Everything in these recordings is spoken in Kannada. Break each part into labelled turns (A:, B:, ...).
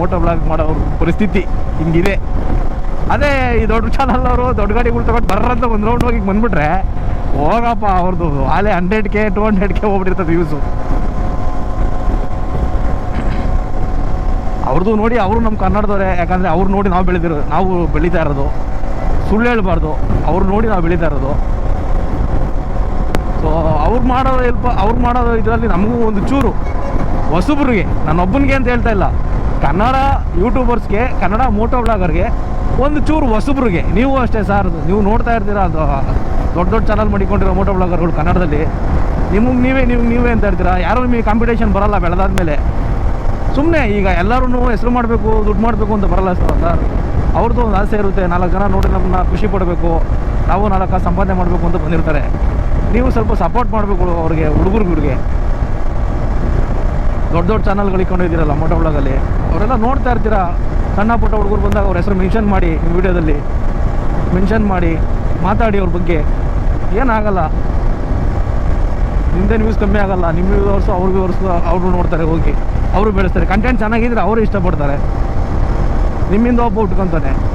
A: ಮೋಟೋ ಬ್ಲಾಗ್ ಮಾಡೋ ಪರಿಸ್ಥಿತಿ ಹಿಂಗಿದೆ. ಅದೇ ಈ ದೊಡ್ಡ ಚಾನಲ್ ಅವರು ದೊಡ್ಡ ಗಾಡಿಗಳು ತಗೊಂಡು ಬರ್ರಂತ ಒಂದು ರೌಂಡ್ ಹೋಗಿ ಬಂದ್ಬಿಟ್ರೆ, ಹೋಗಪ್ಪ ಅವ್ರದ್ದು ಆಲೆ hundred K to hundred K ಹೋಗ್ಬಿಟ್ಟಿರ್ತದೆ views ಅವ್ರದ್ದು ನೋಡಿ ಅವರು ನಮ್ಮ ಕನ್ನಡದವ್ರೆ, ಯಾಕಂದರೆ ಅವ್ರು ನೋಡಿ ನಾವು ಬೆಳೆದಿರೋ, ನಾವು ಬೆಳೀತಾ ಇರೋದು. ಸುಳ್ಳು ಹೇಳ್ಬಾರ್ದು, ಅವ್ರು ನೋಡಿ ನಾವು ಬೆಳೀತಾ ಇರೋದು. ಸೊ ಅವ್ರು ಮಾಡೋದು ಹೆಲ್ಪ್ ಅವ್ರು ಮಾಡೋದು ಇದರಲ್ಲಿ ನಮಗೂ ಒಂದು ಚೂರು. ಹೊಸಬ್ರಿಗೆ ನಾನೊಬ್ಬನಿಗೆ ಅಂತ ಹೇಳ್ತಾ ಇಲ್ಲ. ಕನ್ನಡ ಯೂಟ್ಯೂಬರ್ಸ್ಗೆ, ಕನ್ನಡ ಮೋಟೋ ಬ್ಲಾಗರ್ಗೆ ಒಂದು ಚೂರು ಹೊಸಬ್ರಿಗೆ. ನೀವು ಅಷ್ಟೇ ಸರ್ ನೀವು ನೋಡ್ತಾ ಇರ್ತೀರ ಅದು, ದೊಡ್ಡ ದೊಡ್ಡ ಚಾನಲ್ ಮಾಡಿಕೊಂಡಿರೋ ಮೋಟೋ ಬ್ಲಾಗರ್ಗಳು ಕನ್ನಡದಲ್ಲಿ. ನಿಮಗೆ ನೀವೇ, ನಿಮ್ಗೆ ನೀವೇ ಅಂತ ಇರ್ತೀರ ಯಾರೂ ನಿಮಗೆ ಕಾಂಪಿಟೇಷನ್ ಬರಲ್ಲ ಬೆಳೆದಾದ್ಮೇಲೆ. ಸುಮ್ಮನೆ ಈಗ ಎಲ್ಲರೂ ಹೆಸರು ಮಾಡಬೇಕು, ದುಡ್ಡು ಮಾಡಬೇಕು ಅಂತ ಬರಲ್ಲ ಸರ್ ಅವ್ರದ್ದು ಒಂದು ಆಸೆ ಇರುತ್ತೆ, ನಾಲ್ಕು ಜನ ನೋಡಿ ನಮ್ಮನ್ನ ಖುಷಿ ಪಡಬೇಕು, ನಾವು ನಾಲ್ಕು ಸಂಪಾದನೆ ಮಾಡಬೇಕು ಅಂತ ಬಂದಿರ್ತಾರೆ. ನೀವು ಸ್ವಲ್ಪ ಸಪೋರ್ಟ್ ಮಾಡಬೇಕು ಅವ್ರಿಗೆ ಹುಡುಗರುಗಳಿಗೆ ದೊಡ್ಡ ದೊಡ್ಡ ಚಾನಲ್ಗಳು ಇಟ್ಕೊಂಡಿದ್ದೀರಲ್ಲ ಮೋಟೋ ಬ್ಲಾಗಲ್ಲಿ ಅವರೆಲ್ಲ ನೋಡ್ತಾ ಇರ್ತೀರಾ? ಸಣ್ಣ ಪುಟ್ಟ ಹುಡುಗರು ಬಂದಾಗ ಅವ್ರ ಹೆಸರು ಮೆನ್ಷನ್ ಮಾಡಿ ವಿಡಿಯೋದಲ್ಲಿ ಮೆನ್ಷನ್ ಮಾಡಿ, ಮಾತಾಡಿ ಅವ್ರ ಬಗ್ಗೆ. ಏನಾಗಲ್ಲ. ನಿಮ್ಮದೇ ನ್ಯೂಸ್ ಕಮ್ಮಿ ಆಗಲ್ಲ. ನಿಮ್ಮ ವ್ಯೂವರ್ಸು ಅವ್ರ ವ್ಯೂವರ್ಸು ಅವರು ನೋಡ್ತಾರೆ ಹೋಗಿ. ಅವರು ಬೆಳೆಸ್ತಾರೆ. ಕಂಟೆಂಟ್ ಚೆನ್ನಾಗಿದ್ರೆ ಅವರು ಇಷ್ಟಪಡ್ತಾರೆ. ನಿಮ್ಮಿಂದ ಒಬ್ಬ ಉಟ್ಕೊತಾನೆ.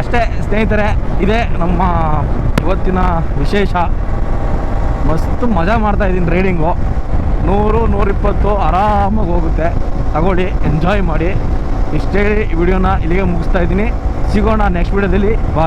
A: ಅಷ್ಟೇ ಸ್ನೇಹಿತರೆ, ಇದೇ ನಮ್ಮ ಇವತ್ತಿನ ವಿಶೇಷ. ಮಸ್ತ್ ಮಜಾ ಮಾಡ್ತಾ ಇದ್ದೀನಿ ರೈಡಿಂಗು. ನೂರು, ನೂರಿಪ್ಪತ್ತು ಆರಾಮಾಗಿ ಹೋಗುತ್ತೆ. ತಗೊಳ್ಳಿ ಎಂಜಾಯ್ ಮಾಡಿ. ಇಷ್ಟೇ ವಿಡಿಯೋನ ಇಲ್ಲಿಗೆ ಮುಗಿಸ್ತಾ ಇದ್ದೀನಿ. ಸಿಗೋಣ ನೆಕ್ಸ್ಟ್ ವಿಡಿಯೋದಲ್ಲಿ. ಬಾಯ್